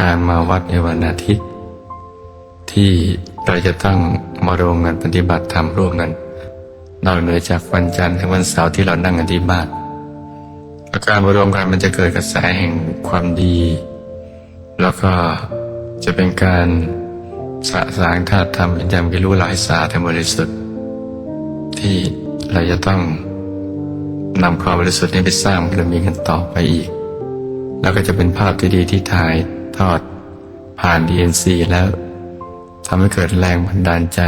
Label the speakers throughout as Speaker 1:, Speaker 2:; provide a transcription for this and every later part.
Speaker 1: การมาวัดในวันอาทิตย์ ที่เราจะต้องมารวมกันปฏิบัติธรรมร่วมกันนอกเหนือจากวันจันทร์และวันเสาร์ที่เรานั่งกันที่บ้านอาการมารวมกันมันจะเกิดกระแสแห่งความดี แล้วก็จะเป็นการสะสางธาตุธรรมเป็นยามกิรู้หลายสาธรรมบริสุทธิ์ ที่เราจะต้องนำความบริสุทธิ์นี้ไปสร้างบารมีกันต่อไปอีก แล้วก็จะเป็นภาพที่ดีที่ถ่าย ทอด ผ่าน DNC แล้วทำให้เกิดแรงบันดาลใจ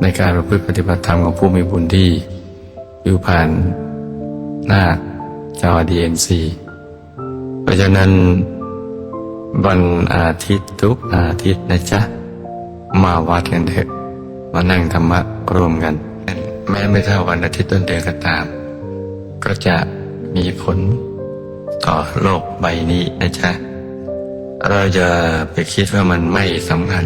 Speaker 1: ในการประพฤติปฏิบัติธรรมของผู้มีบุญที่อยู่ผ่านหน้าจอ DNC เพราะฉะนั้นวันอาทิตย์ทุกอาทิตย์นะจ๊ะ มาวัดกันเถอะ มานั่งธรรมะร่วมกัน แม้ไม่เท่าวันอาทิตย์ต้นเดือนก็ตาม ก็จะมีผลต่อโลกใบนี้นะจ๊ะ เราจะไปคิดว่ามันไม่สำคัญ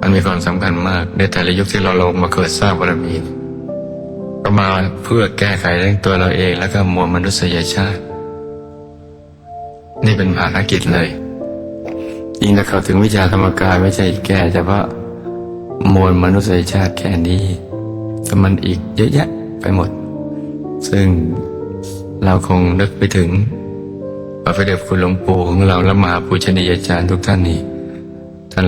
Speaker 1: มันมีความสำคัญมากในแต่ละยุคที่เราลงมาเกิดสร้างบารมีก็มาเพื่อแก้ไขเรื่องตัวเราเองแล้วก็มวลมนุษยชาติ นี่เป็นภารกิจเลยยิ่งถ้าเข้าถึงวิชาธรรมกายไม่ใช่แก้เฉพาะมวลมนุษยชาติแค่นี้แต่มันอีกเยอะแยะไปหมด ซึ่งเราคงนึกไปถึง พระเดชคุณหลวงปู่ของเราและมหาปูชนียาจารย์ทุกท่านนี่ท่าน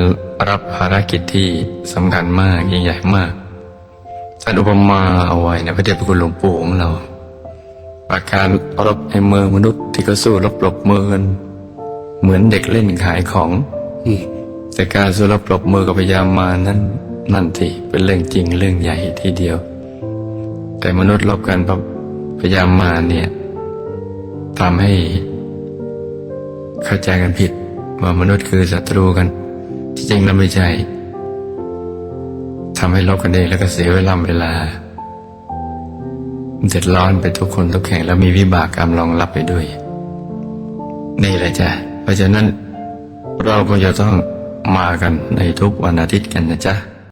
Speaker 1: รับภารกิจที่สำคัญมากยิ่งใหญ่มากท่านอุปมาเอาไว้ในพระเดชคุณหลวงปู่ของเราอาการรบในเมืองมนุษย์ที่ก็สู้รบปรบมือกันเหมือนเด็กเล่นขายของแต่การสู้รบปรบมือกับพยามานั้นนั่นที่เป็นเรื่องจริงเรื่องใหญ่ทีเดียว แต่มนุษย์รบกันเพราะพยามารเนี่ยทำให้ เข้าใจกันผิด ว่ามนุษย์คือศัตรูกัน ที่จริงแล้วไม่ใช่ทำให้ลบกันเองแล้วก็เสียเวลาเวลาเดือดร้อนไปทุกคนทุกแห่งแล้วมีวิบากกรรมรองรับไปด้วย นี่แหละจ้ะเพราะฉะนั้นเราก็จะต้องมากันในทุกวันอาทิตย์กันนะจ๊ะ